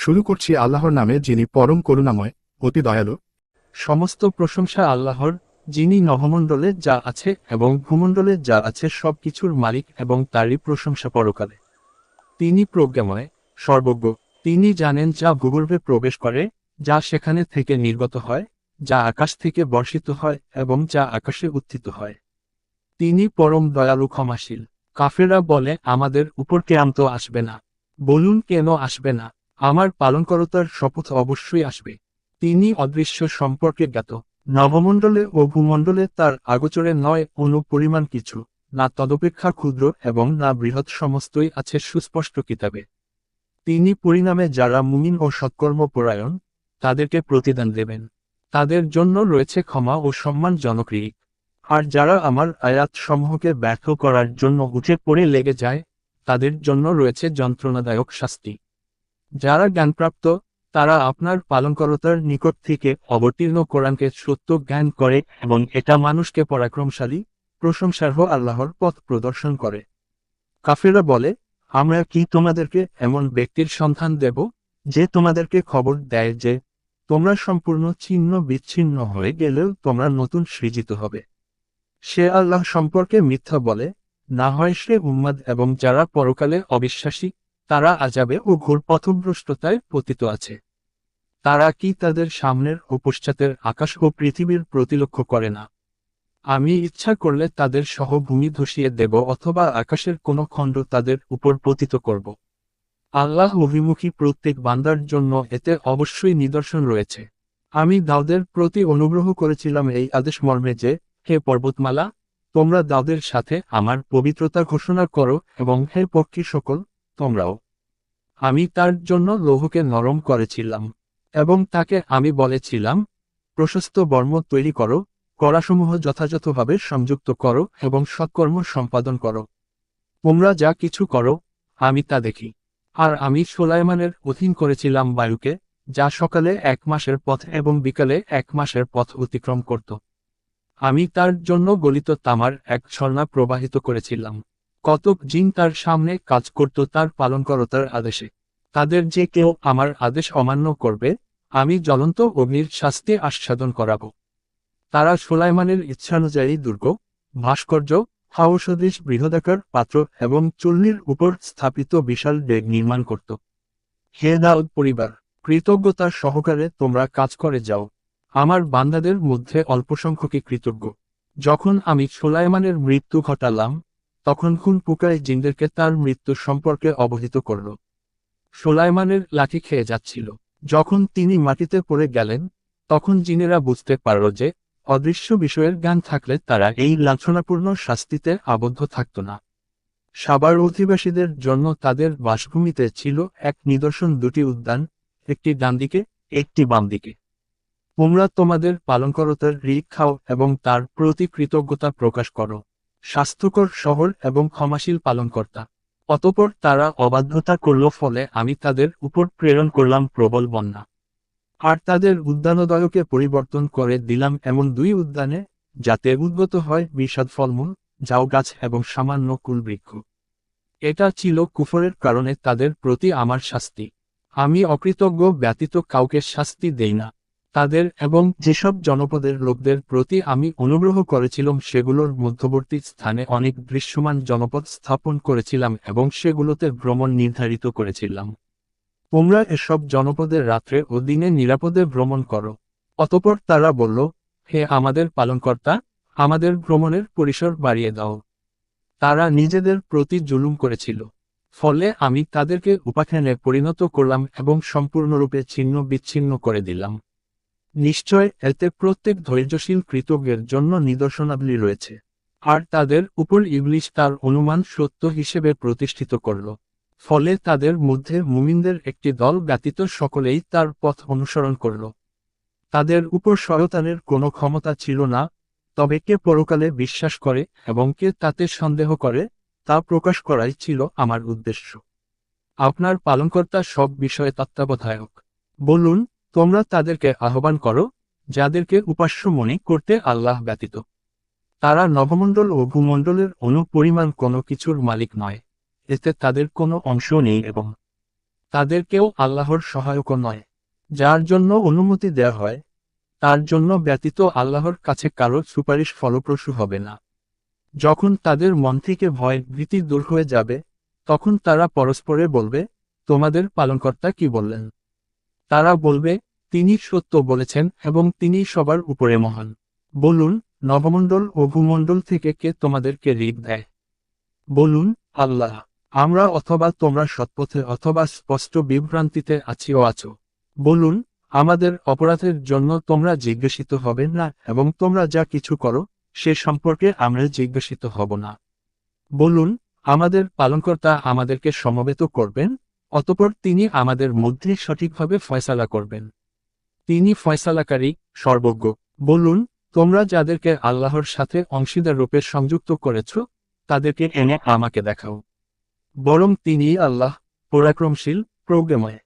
শুরু করছি আল্লাহর নামে যিনি পরম করুণাময়, অতি দয়ালু। সমস্ত প্রশংসা আল্লাহর, যিনি নভমণ্ডলে যা আছে এবং ভূমণ্ডলে যা আছে সবকিছুর মালিক এবং তারই প্রশংসা পরকালে। তিনি প্রজ্ঞাময়, সর্বজ্ঞ। তিনি জানেন যা ভূগর্ভে প্রবেশ করে, যা সেখানে থেকে নির্গত হয়, যা আকাশ থেকে বর্ষিত হয় এবং যা আকাশে উত্থিত হয়। তিনি পরম দয়ালু, ক্ষমাশীল। কাফেরা বলে, আমাদের উপর কেয়ান্ত আসবে না। বলুন, কেন আসবে না? আমার পালনকর্তার শপথ অবশ্যই আসবে। তিনি অদৃশ্য সম্পর্কে জ্ঞাত। নবমণ্ডলে ও ভূমণ্ডলে তার আগোচরে নয় অনু পরিমাণ কিছু, না তদপেক্ষা ক্ষুদ্র এবং না বৃহৎ সমস্তই আছে সুস্পষ্ট কিতাবে। তিনি পরিণামে যারা মুমিন ও সৎকর্ম পরায়ণ তাদেরকে প্রতিদান দেবেন। তাদের জন্য রয়েছে ক্ষমা ও সম্মানজনক রিক আর যারা আমার আয়াত সমূহকে ব্যর্থ করার জন্য উঠে পড়ে লেগে যায়, তাদের জন্য রয়েছে যন্ত্রণাদায়ক শাস্তি। যারা জ্ঞানপ্রাপ্ত, তারা আপনার পালনকর্তার নিকট থেকে অবতীর্ণ কোরআনকে সত্য জ্ঞান করে এবং এটা মানুষকে পরাক্রমশালী, প্রশংসার্হ আল্লাহর পথ প্রদর্শন করে। কাফেরা বলে, আমরা কি তোমাদেরকে এমন ব্যক্তির সন্ধান দেব যে তোমাদেরকে খবর দেয় যে তোমরা সম্পূর্ণ ছিন্ন বিচ্ছিন্ন হয়ে গেলেও তোমরা নতুন সৃজিত হবে সে আল্লাহ সম্পর্কে মিথ্যা বলে, না হয় সে উম্মাদ এবং যারা পরকালে অবিশ্বাসী তারা আজাবে ও ঘোর পথভ্রষ্টতায় পতিত আছে। তারা কি তাদের সামনের ও পশ্চাতের আকাশ ও পৃথিবীর প্রতিলক্ষ্য করে না? আমি ইচ্ছা করলে তাদের সহভূমি ধসিয়ে দেব অথবা আকাশের কোনো খণ্ড তাদের উপর পতিত করব। আল্লাহ অভিমুখী প্রত্যেক বান্দার জন্য এতে অবশ্যই নিদর্শন রয়েছে। আমি দাউদের প্রতি অনুগ্রহ করেছিলাম এই আদেশ মর্মে যে, হে পর্বতমালা, তোমরা দাউদের সাথে আমার পবিত্রতা ঘোষণা করো এবং হে পক্ষী সকল তোমরাও। আমি তার জন্য লৌহকে নরম করেছিলাম, এবং তাকে আমি বলেছিলাম, প্রশস্ত বর্ম তৈরি করো করাসমূহ যথাযথভাবে সংযুক্ত করো এবং সৎকর্ম সম্পাদন করো। তোমরা যা কিছু করো, আমি তা দেখি। আর আমি সোলাইমানের অধীন করেছিলাম বায়ুকে, যা সকালে এক মাসের পথ এবং বিকালে এক মাসের পথ অতিক্রম করত। আমি তার জন্য গলিত তামার এক ঝর্ণা প্রবাহিত করেছিলাম। কতক জিন তার সামনে কাজ করত তার পালনকরতার আদেশে। তাদের যে কেউ আমার আদেশ অমান্য করবে, আমি জ্বলন্ত অগ্নির শাস্তি আস্বাদন করাব। তারা সোলাইমানের ইচ্ছানুযায়ী দুর্গ, ভাস্কর্য, হাওসদৃশ বৃহদাকার পাত্র এবং চুল্লির উপর স্থাপিত বিশাল ডেগ নির্মাণ করত। হে দাউদ পরিবার কৃতজ্ঞতার সহকারে তোমরা কাজ করে যাও। আমার বান্দাদের মধ্যে অল্প সংখ্যকই কৃতজ্ঞ। যখন আমি সোলাইমানের মৃত্যু ঘটালাম তখন খুন পুকায় জিনদেরকে তার মৃত্যু সম্পর্কে অবহিত করল। সোলাইমানের লাঠি খেয়ে যাচ্ছিল। যখন তিনি মাটিতে পড়ে গেলেন, তখন জিনেরা বুঝতে পারল যে, অদৃশ্য বিষয়ের জ্ঞান থাকলে তারা এই লাঞ্ছনাপূর্ণ শাস্তিতে আবদ্ধ থাকত না। সাবার অধিবাসীদের জন্য তাদের বাসভূমিতে ছিল এক নিদর্শন দুটি উদ্যান, একটি ডান দিকে, একটি বাম দিকে। তোমরা তোমাদের পালনকরতার রিক খাও এবং তার প্রতি কৃতজ্ঞতা প্রকাশ করো। স্বাস্থ্যকর শহর এবং ক্ষমাশীল পালনকর্তা। অতপর তারা অবাধ্যতা করল, ফলে আমি তাদের উপর প্রেরণ করলাম প্রবল বন্যা। আর তাদের উদ্যানোদয়কে পরিবর্তন করে দিলাম এমন দুই উদ্যানে, যাতে উদ্গত হয় বিষাদ ফলমূল জাউ গাছ এবং সামান্য কুলবৃক্ষ। এটা ছিল কুফরের কারণে তাদের প্রতি আমার শাস্তি। আমি অকৃতজ্ঞ, ব্যতীত কাউকে শাস্তি দেই না। তাদের এবং যেসব জনপদের লোকদের প্রতি আমি অনুগ্রহ করেছিলাম, সেগুলোর মধ্যবর্তী স্থানে অনেক দৃশ্যমান জনপদ স্থাপন করেছিলাম এবং সেগুলোতে ভ্রমণ নির্ধারিত করেছিলাম। তোমরা এসব জনপদের রাত্রে ও দিনে নিরাপদে ভ্রমণ করো। অতপর তারা বলল, হে আমাদের পালনকর্তা, আমাদের ভ্রমণের পরিসর বাড়িয়ে দাও। তারা নিজেদের প্রতি জুলুম করেছিল। ফলে আমি তাদেরকে উপাখ্যানে পরিণত করলাম এবং সম্পূর্ণরূপে ছিন্ন বিচ্ছিন্ন করে দিলাম। নিশ্চয় এতে প্রত্যেক ধৈর্যশীল কৃতজ্ঞের জন্য নিদর্শনাবলী রয়েছে। আর তাদের উপর ইবলিশ তার অনুমান সত্য হিসেবে প্রতিষ্ঠিত করল। ফলে তাদের মধ্যে মুমিনদের একটি দল ব্যতীত সকলেই তার পথ অনুসরণ করল। তাদের উপর শয়তানের কোনো ক্ষমতা ছিল না, তবে কে পরকালে বিশ্বাস করে এবং কে তাতে সন্দেহ করে, তা প্রকাশ করাই ছিল আমার উদ্দেশ্য। আপনার পালনকর্তা সব বিষয়ে তত্ত্বাবধায়ক। বলুন তোমরা তাদেরকে আহ্বান করো, যাদেরকে উপাস্য মনে করতে আল্লাহ ব্যতীত। তারা নবমণ্ডল ও ভূমণ্ডলের অনুপরিমাণ কোনো কিছুর মালিক নয়, এতে তাদের কোনো অংশ নেই এবং তাদেরকেও আল্লাহর সহায়ক নয়। যার জন্য অনুমতি দেয়া হয়, তার জন্য ব্যতীত আল্লাহর কাছে কারও সুপারিশ ফলপ্রসূ হবে না। যখন তাদের মন থেকে ভয়, ভীতি দূর হয়ে যাবে, তখন তারা পরস্পরে বলবে, তোমাদের পালনকর্তা কি বললেন? তারা বলবে, তিনি সত্য বলেছেন এবং তিনি সবার উপরে মহান। বলুন, নবমণ্ডল ও ভূমণ্ডল থেকে কে তোমাদেরকে ঋণ দেয়? বলুন, আল্লাহ, আমরা অথবা তোমরা সৎপথে অথবা স্পষ্ট বিভ্রান্তিতে আছি ও আছো। বলুন, আমাদের অপরাধের জন্য তোমরা জিজ্ঞাসিত হবে না এবং তোমরা যা কিছু করো, সে সম্পর্কে আমরা জিজ্ঞাসিত হব না। বলুন, আমাদের পালনকর্তা আমাদেরকে সমবেত করবেন? অতপর তিনি আমাদের মধ্যে সঠিকভাবে ফয়সালা করবেন। তিনি ফয়সালাকারী, সর্বজ্ঞ। বলুন, তোমরা যাদেরকে আল্লাহর সাথে অংশীদার রূপে সংযুক্ত করেছ, তাদেরকে এনে আমাকে দেখাও। বরং তিনি আল্লাহ, পরাক্রমশীল, প্রজ্ঞাময়।